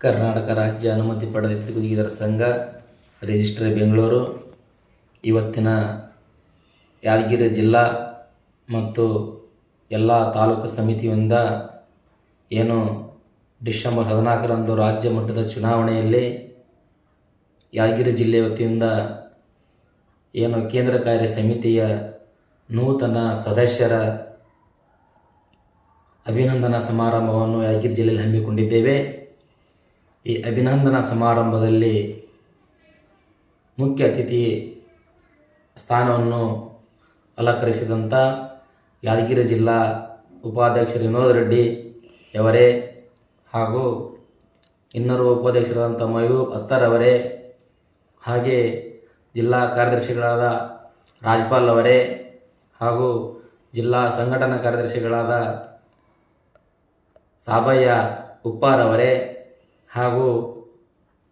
ಕರ್ನಾಟಕ ರಾಜ್ಯ ಅನುಮತಿ ಪಡೆದ ಇದರ ಸಂಘ, ರಿಜಿಸ್ಟ್ರಿ ಬೆಂಗಳೂರು. ಇವತ್ತಿನ ಯಾದಗಿರಿ ಜಿಲ್ಲಾ ಮತ್ತು ಎಲ್ಲ ತಾಲೂಕು ಸಮಿತಿಯಿಂದ ಏನು ಡಿಸೆಂಬರ್ ಹದಿನಾಲ್ಕರಂದು ರಾಜ್ಯ ಮಟ್ಟದ ಚುನಾವಣೆಯಲ್ಲಿ ಯಾದಗಿರಿ ಜಿಲ್ಲೆ ವತಿಯಿಂದ ಏನು ಕೇಂದ್ರ ಕಾರ್ಯ ಸಮಿತಿಯ ನೂತನ ಸದಸ್ಯರ ಅಭಿನಂದನಾ ಸಮಾರಂಭವನ್ನು ಯಾದಗಿರಿ ಜಿಲ್ಲೆಯಲ್ಲಿ ಹಮ್ಮಿಕೊಂಡಿದ್ದೇವೆ. ಈ ಅಭಿನಂದನಾ ಸಮಾರಂಭದಲ್ಲಿ ಮುಖ್ಯ ಅತಿಥಿ ಸ್ಥಾನವನ್ನು ಅಲಂಕರಿಸಿದಂಥ ಯಾದಗಿರಿ ಜಿಲ್ಲಾ ಉಪಾಧ್ಯಕ್ಷ ವಿನೋದ್ ರೆಡ್ಡಿ ಅವರೇ ಹಾಗೂ ಇನ್ನೋರ್ವ ಉಪಾಧ್ಯಕ್ಷರಾದಂಥ ಮಯೂರ್ ಅತ್ತರ್ ಅವರೇ ಹಾಗೆ ಜಿಲ್ಲಾ ಕಾರ್ಯದರ್ಶಿಗಳಾದ ರಾಜ್ಪಾಲ್ ಅವರೇ ಹಾಗೂ ಜಿಲ್ಲಾ ಸಂಘಟನಾ ಕಾರ್ಯದರ್ಶಿಗಳಾದ ಸಾಬಯ್ಯ ಉಪ್ಪಾರ್ ಅವರೇ ಹಾಗೂ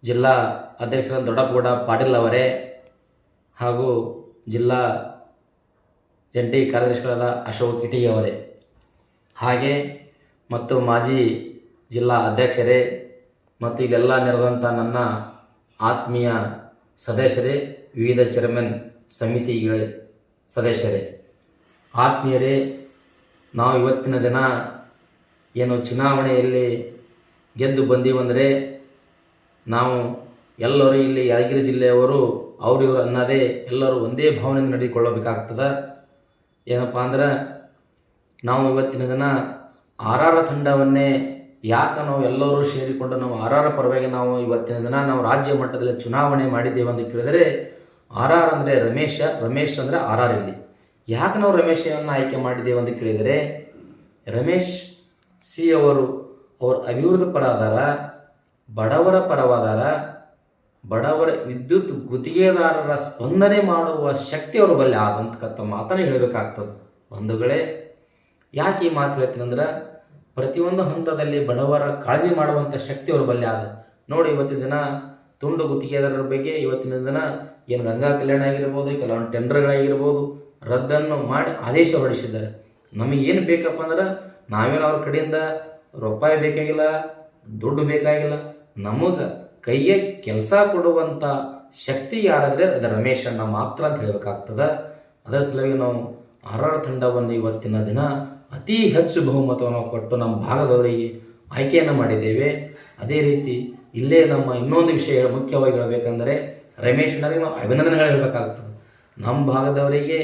ಜಿಲ್ಲಾ ಅಧ್ಯಕ್ಷರಾದ ದೊಡ್ಡಪ್ಪಗೌಡ ಪಾಟೀಲ್ ಅವರೇ ಹಾಗೂ ಜಿಲ್ಲಾ ಜಂಟಿ ಕಾರ್ಯದರ್ಶಿಗಳಾದ ಅಶೋಕ್ ಕಿಟಿ ಅವರೇ. ಹಾಗೆ ಮತ್ತು ಮಾಜಿ ಜಿಲ್ಲಾ ಅಧ್ಯಕ್ಷರೇ ಮತ್ತು ಇಲ್ಲೆಲ್ಲ ನೆರೆದಂಥ ನನ್ನ ಆತ್ಮೀಯ ಸದಸ್ಯರೇ, ವಿವಿಧ ಚೇರ್ಮನ್ ಸಮಿತಿಗಳ ಸದಸ್ಯರೇ. ಆತ್ಮೀಯರೇ, ನಾವು ಇವತ್ತಿನ ದಿನ ಏನು ಚುನಾವಣೆಯಲ್ಲಿ ಗೆದ್ದು ಬಂದೀವಂದರೆ ನಾವು ಎಲ್ಲರೂ ಇಲ್ಲಿ ಯಾದಗಿರಿ ಜಿಲ್ಲೆಯವರು ಅವ್ರಿವ್ರು ಅನ್ನೋದೇ ಎಲ್ಲರೂ ಒಂದೇ ಭಾವನೆಯಿಂದ ನಡೆದುಕೊಳ್ಳಬೇಕಾಗ್ತದೆ. ಏನಪ್ಪ ಅಂದ್ರೆ ನಾವು ಇವತ್ತಿನ ದಿನ ಆರ್ ಆರ್ ತಂಡವನ್ನೇ ಯಾಕೆ ನಾವು ಎಲ್ಲರೂ ಸೇರಿಕೊಂಡು ನಾವು ಆರ್ ಆರ್ ಪರವಾಗಿ ನಾವು ಇವತ್ತಿನ ದಿನ ನಾವು ರಾಜ್ಯ ಮಟ್ಟದಲ್ಲಿ ಚುನಾವಣೆ ಮಾಡಿದ್ದೇವೆ ಅಂತ ಕೇಳಿದರೆ ಆರ್ ಆರ್ ಅಂದರೆ ರಮೇಶ, ರಮೇಶ್ ಅಂದರೆ ಆರ್ ಆರ್ ಇಲ್ಲಿ. ಯಾಕೆ ನಾವು ರಮೇಶನ್ನು ಆಯ್ಕೆ ಮಾಡಿದ್ದೇವೆ ಅಂತ ಕೇಳಿದರೆ ರಮೇಶ್ ಸಿ ಅವರು ಅವ್ರ ಅಭಿವೃದ್ಧಿ ಪರ ಅದಾರ ಬಡವರ ಪರವಾದಾರ ಬಡವರ ವಿದ್ಯುತ್ ಗುತ್ತಿಗೆದಾರರ ಸ್ಪಂದನೆ ಮಾಡುವ ಶಕ್ತಿ ಅವ್ರ ಬಳಿ ಆದಂತಕ್ಕಂಥ ಮಾತನ್ನು ಹೇಳಬೇಕಾಗ್ತದೆ. ಬಂಧುಗಳೇ ಯಾಕೆ ಈ ಮಾತು ಹೇಳ್ತೀನಿ ಅಂದ್ರೆ ಪ್ರತಿಯೊಂದು ಹಂತದಲ್ಲಿ ಬಡವರ ಕಾಳಜಿ ಮಾಡುವಂಥ ಶಕ್ತಿ ಅವ್ರ ಬಳಿ ಆದ. ನೋಡಿ, ಇವತ್ತಿನ ದಿನ ತುಂಡು ಗುತ್ತಿಗೆದಾರರ ಬಗ್ಗೆ ಇವತ್ತಿನ ದಿನ ಏನು ಗಂಗಾ ಕಲ್ಯಾಣ ಆಗಿರ್ಬೋದು, ಕೆಲವೊಂದು ಟೆಂಡರ್ಗಳಾಗಿರ್ಬೋದು, ರದ್ದನ್ನು ಮಾಡಿ ಆದೇಶ ಹೊರಡಿಸಿದ್ದಾರೆ. ನಮಗೇನು ಬೇಕಪ್ಪ ಅಂದ್ರೆ ನಾವೇನು ಅವ್ರ ಕಡೆಯಿಂದ ರೂಪಾಯಿ ಬೇಕಾಗಿಲ್ಲ, ದುಡ್ಡು ಬೇಕಾಗಿಲ್ಲ. ನಮಗೆ ಕೈಗೆ ಕೆಲಸ ಕೊಡುವಂಥ ಶಕ್ತಿ ಯಾರಾದರೆ ಅದು ರಮೇಶ್ ಅಣ್ಣ ಮಾತ್ರ ಅಂತ ಹೇಳಬೇಕಾಗ್ತದೆ. ಅದರ ಸಲುವಾಗಿ ನಾವು ಆರ್ ಆರ್ ತಂಡವನ್ನು ಇವತ್ತಿನ ದಿನ ಅತಿ ಹೆಚ್ಚು ಬಹುಮತವನ್ನು ಕೊಟ್ಟು ನಮ್ಮ ಭಾಗದವರಿಗೆ ಆಯ್ಕೆಯನ್ನು ಮಾಡಿದ್ದೇವೆ. ಅದೇ ರೀತಿ ಇಲ್ಲೇ ನಮ್ಮ ಇನ್ನೊಂದು ವಿಷಯ ಮುಖ್ಯವಾಗಿ ಹೇಳಬೇಕಂದರೆ ರಮೇಶ್ ಅಣ್ಣರಿಗೆ ನಾವು ಅಭಿನಂದನೆ ಹೇಳಬೇಕಾಗ್ತದೆ. ನಮ್ಮ ಭಾಗದವರಿಗೆ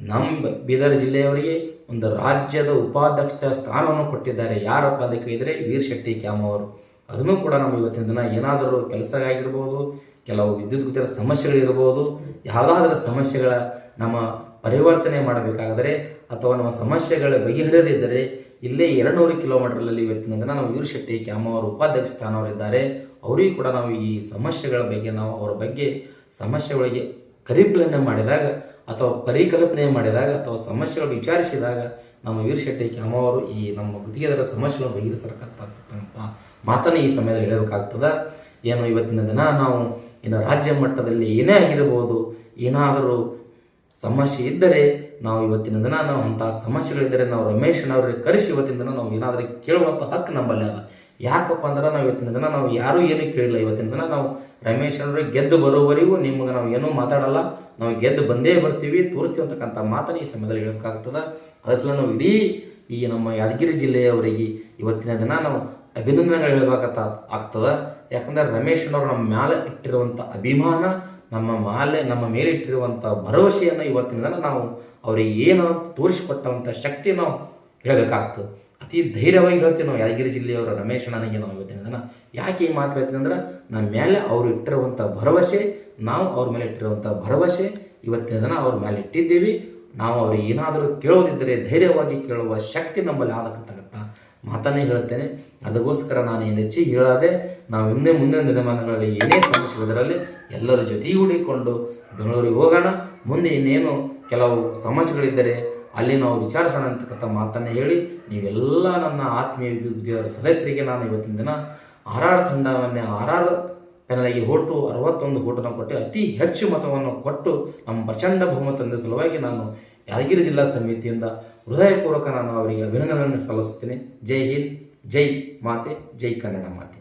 ನಮ್ಮ ಬೀದರ್ ಜಿಲ್ಲೆಯವರಿಗೆ ಒಂದು ರಾಜ್ಯದ ಉಪಾಧ್ಯಕ್ಷ ಸ್ಥಾನವನ್ನು ಕೊಟ್ಟಿದ್ದಾರೆ. ಯಾರಪ್ಪ ಅಂತ ಕೇಳಿದರೆ ವೀರ್ ಶೆಟ್ಟಿ ಕ್ಯಾಮ್ ಅವರು. ಅದನ್ನು ಕೂಡ ನಮ್ಮ ಇವತ್ತಿನ ದಿನ ಏನಾದರೂ ಕೆಲಸ ಆಗಿರ್ಬೋದು ಕೆಲವು ವಿದ್ಯುತ್ ಗುತ್ತಿರ ಸಮಸ್ಯೆಗಳಿರ್ಬೋದು ಯಾವುದಾದ್ರೂ ಸಮಸ್ಯೆಗಳ ನಮ್ಮ ಪರಿವರ್ತನೆ ಮಾಡಬೇಕಾದರೆ ಅಥವಾ ನಮ್ಮ ಸಮಸ್ಯೆಗಳ ಬಗೆಹರಿಯದಿದ್ದರೆ ಇಲ್ಲೇ ಎರಡುನೂರು ಕಿಲೋಮೀಟರ್ನಲ್ಲಿ ಇವತ್ತಿನ ದಿನ ನಾವು ವೀರ್ ಶೆಟ್ಟಿ ಕ್ಯಾಮ್ ಅವರು ಉಪಾಧ್ಯಕ್ಷ ಸ್ಥಾನವರಿದ್ದಾರೆ ಅವರಿಗೂ ಕೂಡ ನಾವು ಈ ಸಮಸ್ಯೆಗಳ ಬಗ್ಗೆ, ನಾವು ಅವರ ಬಗ್ಗೆ ಸಮಸ್ಯೆಗಳಿಗೆ ಪರಿಕಲ್ಪನೆ ಮಾಡಿದಾಗ ಅಥವಾ ಪರಿಕಲ್ಪನೆ ಮಾಡಿದಾಗ ಅಥವಾ ಸಮಸ್ಯೆಗಳು ವಿಚಾರಿಸಿದಾಗ ನಮ್ಮ ವೀರಶೆಟ್ಟಿ ಅವರು ಈ ನಮ್ಮ ಗುತ್ತಿಗೆದಾರ ಸಮಸ್ಯೆಗಳನ್ನು ಬಗೆಹರಿಸಬೇಕಾಗ್ತಕ್ಕಂಥ ಮಾತನ್ನು ಈ ಸಮಯದಲ್ಲಿ ಹೇಳಬೇಕಾಗ್ತದೆ. ಏನು ಇವತ್ತಿನ ದಿನ ನಾವು ಇನ್ನು ರಾಜ್ಯ ಮಟ್ಟದಲ್ಲಿ ಏನೇ ಆಗಿರಬಹುದು, ಏನಾದರೂ ಸಮಸ್ಯೆ ಇದ್ದರೆ ನಾವು ಇವತ್ತಿನ ದಿನ ನಾವು ಅಂತಹ ಸಮಸ್ಯೆಗಳಿದ್ದರೆ ನಾವು ರಮೇಶನವ್ರಿಗೆ ಕರೆಸಿ ಇವತ್ತಿನ ದಿನ ನಾವು ಏನಾದರೂ ಕೇಳುವಂಥ ಹಕ್ಕು ನಮ್ಮಲ್ಲಿ ಅದ. ಯಾಕಪ್ಪ ಅಂದ್ರೆ ನಾವು ಇವತ್ತಿನ ದಿನ ನಾವು ಯಾರೂ ಏನೂ ಕೇಳಿಲ್ಲ. ಇವತ್ತಿನ ದಿನ ನಾವು ರಮೇಶ್ ಅವ್ರಿಗೆ ಗೆದ್ದು ಬರೋವರೆಗೂ ನಿಮ್ಗೆ ನಾವು ಏನೂ ಮಾತಾಡಲ್ಲ. ನಾವು ಗೆದ್ದು ಬಂದೇ ಬರ್ತೀವಿ. ತೋರಿಸ್ತೀವಿ ಅಂತಕ್ಕಂಥ ಮಾತನ್ನು ಈ ಸಮಯದಲ್ಲಿ ಹೇಳೋಕ್ಕಾಗ್ತದೆ ಅದರ ನಾವು ಇಡೀ ಈ ನಮ್ಮ ಯಾದಗಿರಿ ಜಿಲ್ಲೆಯವರಿಗೆ ಇವತ್ತಿನ ದಿನ ನಾವು ಅಭಿನಂದನೆಗಳು ಹೇಳಬೇಕಂತ ಆಗ್ತದೆ. ಯಾಕಂದ್ರೆ ರಮೇಶ್ ಅವರು ನಮ್ಮ ಮ್ಯಾಲೆ ಇಟ್ಟಿರುವಂಥ ಅಭಿಮಾನ, ನಮ್ಮ ಮಾಲೆ ನಮ್ಮ ಮೇಲೆ ಇಟ್ಟಿರುವಂಥ ಭರವಸೆಯನ್ನು ಇವತ್ತಿನ ದಿನ ನಾವು ಅವರಿಗೆ ಏನು ತೋರಿಸಿಕೊಟ್ಟಂಥ ಶಕ್ತಿ ನಾವು ಹೇಳಬೇಕಾಗ್ತದೆ. ಅತಿ ಧೈರ್ಯವಾಗಿ ಹೇಳ್ತೀವಿ ನಾವು ಯಾದಗಿರಿ ಜಿಲ್ಲೆಯವರ ರಮೇಶ್ ನನಗೆ ನಾವು ಹೇಳ್ತೀನಿ ಅದನ್ನು ಯಾಕೆ ಈ ಮಾತು ಹೇಳ್ತೀನಿ ಅಂದ್ರೆ ನಮ್ಮ ಮೇಲೆ ಅವರು ಇಟ್ಟಿರುವಂಥ ಭರವಸೆ, ನಾವು ಅವ್ರ ಮೇಲೆ ಇಟ್ಟಿರುವಂಥ ಭರವಸೆ, ಇವತ್ತಿನ ದಿನ ಅವ್ರ ಮೇಲೆ ಇಟ್ಟಿದ್ದೀವಿ. ನಾವು ಅವ್ರಿಗೆ ಏನಾದರೂ ಕೇಳೋದಿದ್ದರೆ ಧೈರ್ಯವಾಗಿ ಕೇಳುವ ಶಕ್ತಿ ನಮ್ಮಲ್ಲಿ ಆಗತಕ್ಕಂಥ ಮಾತನ್ನೇ ಹೇಳ್ತೇನೆ. ಅದಕ್ಕೋಸ್ಕರ ನಾನು ಏನು ಹೆಚ್ಚಿಗೆ ಹೇಳದೆ, ನಾವು ಇನ್ನೇ ಮುಂದಿನ ದಿನಮಾನಗಳಲ್ಲಿ ಏನೇ ಸಮಸ್ಯೆಗಳಿದರಲ್ಲಿ ಎಲ್ಲರ ಜೊತೆಗೂಡಿಕೊಂಡು ಬೆಂಗಳೂರಿಗೆ ಹೋಗೋಣ. ಮುಂದೆ ಇನ್ನೇನು ಕೆಲವು ಸಮಸ್ಯೆಗಳಿದ್ದರೆ ಅಲ್ಲಿ ನಾವು ವಿಚಾರಿಸೋಣ ಅಂತಕ್ಕಂಥ ಮಾತನ್ನು ಹೇಳಿ ನೀವೆಲ್ಲ ನನ್ನ ಆತ್ಮೀಯ ವಿದ್ಯುತ್ ಸದಸ್ಯರಿಗೆ ನಾನು ಇವತ್ತಿನ ದಿನ ಆರ್ ಆರ್ ತಂಡವನ್ನೇ ಆರ್ ಆರ್ ಪೆನಲಿಗೆ ಓಟು ಅರವತ್ತೊಂದು ಓಟನ್ನು ಕೊಟ್ಟು ಅತಿ ಹೆಚ್ಚು ಮತವನ್ನು ಕೊಟ್ಟು ನಮ್ಮ ಪ್ರಚಂಡ ಬಹುಮತದ ಸಲುವಾಗಿ ನಾನು ಯಾದಗಿರಿ ಜಿಲ್ಲಾ ಸಮಿತಿಯಿಂದ ಹೃದಯಪೂರ್ವಕ ನಾನು ಅವರಿಗೆ ಅಭಿನಂದನೆಯನ್ನು ಸಲ್ಲಿಸುತ್ತೇನೆ. ಜೈ ಹಿಂದ್, ಜೈ ಮಾತೆ, ಜೈ ಕನ್ನಡ ಮಾತೆ.